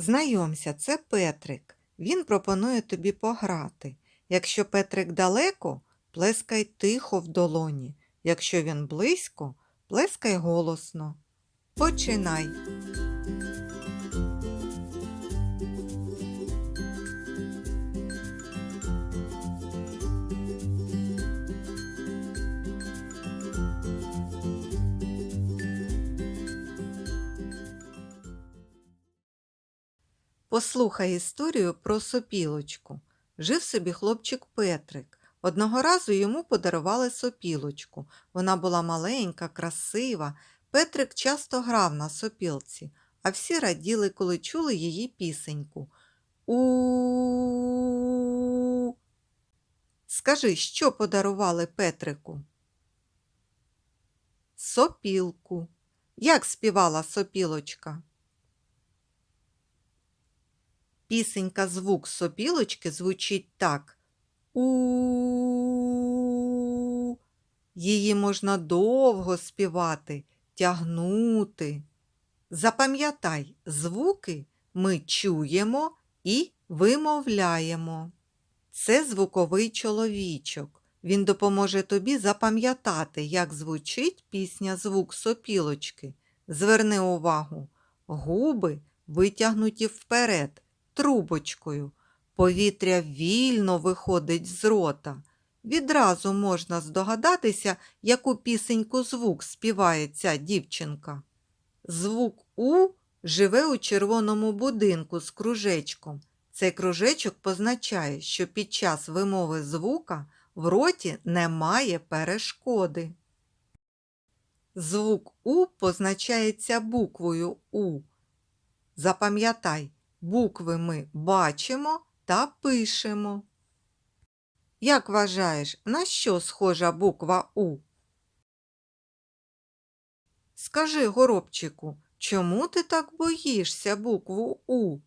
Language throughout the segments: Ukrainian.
Знайомся, це Петрик. Він пропонує тобі пограти. Якщо Петрик далеко, плескай тихо в долоні. Якщо він близько, плескай голосно. Починай. Послухай історію про сопілочку. Жив собі хлопчик Петрик. Одного разу йому подарували сопілочку. Вона була маленька, красива. Петрик часто грав на сопілці, а всі раділи, коли чули її пісеньку. У. Скажи, що подарували Петрику? Сопілку. Як співала сопілочка? Пісенька звук сопілочки звучить так. У. Її можна довго співати, тягнути. Запам'ятай, звуки ми чуємо і вимовляємо. Це звуковий чоловічок. Він допоможе тобі запам'ятати, як звучить пісня звук сопілочки. Зверни увагу, губи витягнуті вперед трубочкою. Повітря вільно виходить з рота. Відразу можна здогадатися, яку пісеньку звук співає ця дівчинка. Звук У живе у червоному будинку з кружечком. Цей кружечок позначає, що під час вимови звука в роті немає перешкоди. Звук У позначається буквою У. Запам'ятай, букви ми бачимо та пишемо. Як вважаєш, на що схожа буква У? Скажи, горобчику, чому ти так боїшся букву У?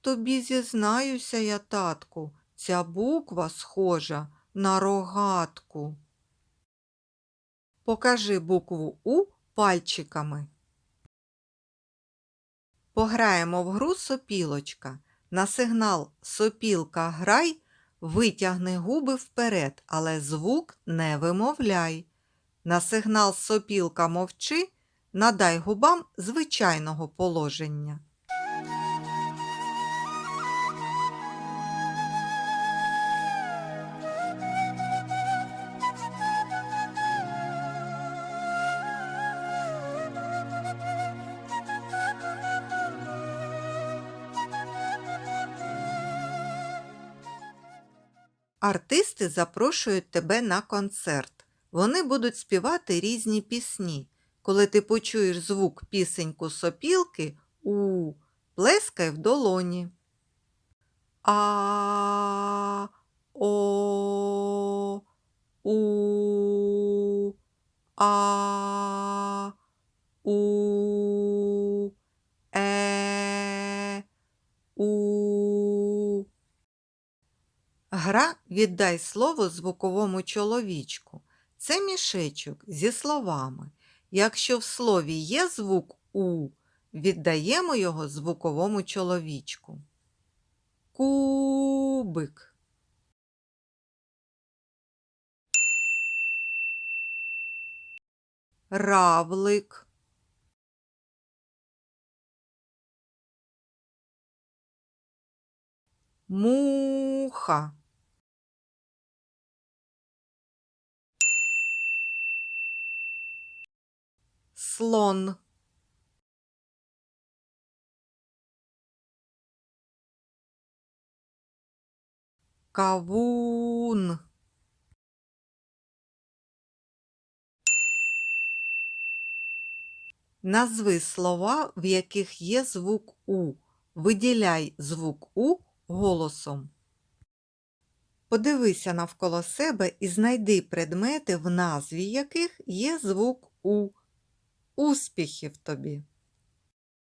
Тобі зізнаюся я, татку, ця буква схожа на рогатку. Покажи букву У пальчиками. Пограємо в гру сопілочка. На сигнал сопілка грай, витягни губи вперед, але звук не вимовляй. На сигнал сопілка мовчи, надай губам звичайного положення. Артисти запрошують тебе на концерт. Вони будуть співати різні пісні. Коли ти почуєш звук пісеньку сопілки у плескай в долоні. А о у а у е у Гра віддай слово звуковому чоловічку. Це мішечок зі словами. Якщо в слові є звук У, віддаємо його звуковому чоловічку. Кубик. Равлик. Муха. Слон. Кавун. Назви слова, в яких є звук У. Виділяй звук У голосом. Подивися навколо себе і знайди предмети, в назві яких є звук У. Успіхів тобі!